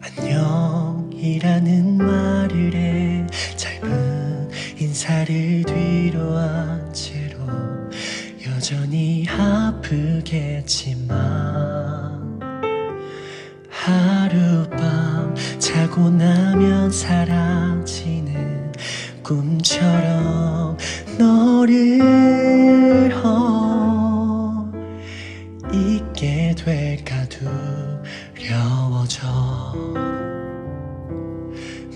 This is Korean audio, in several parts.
안녕이라는 말을 해 짧은 인사를 뒤로 한 채로 여전히 아프겠지만 하룻밤 자고 나면 사라지는 꿈처럼 너를 어 잊게 될까 두려워져.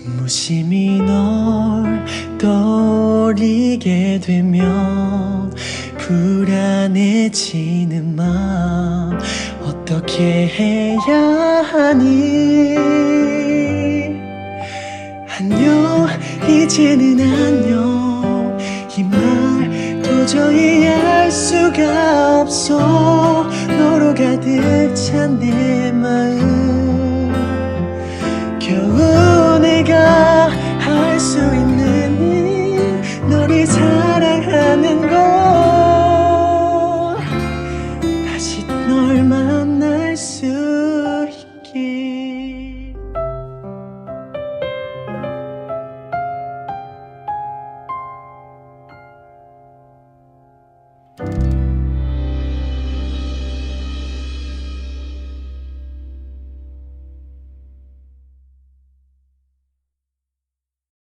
무심히 널 떠올리게 되면 불안해지는 마음. 어떻게 해야 하니? 안녕 이제는 안녕 도저히 알 수가 없어. 너로 가득 찬 내 마음. 겨우 내가 할 수 있는 일 너를 사랑하는 것. 다시 널 만날 수 있길 you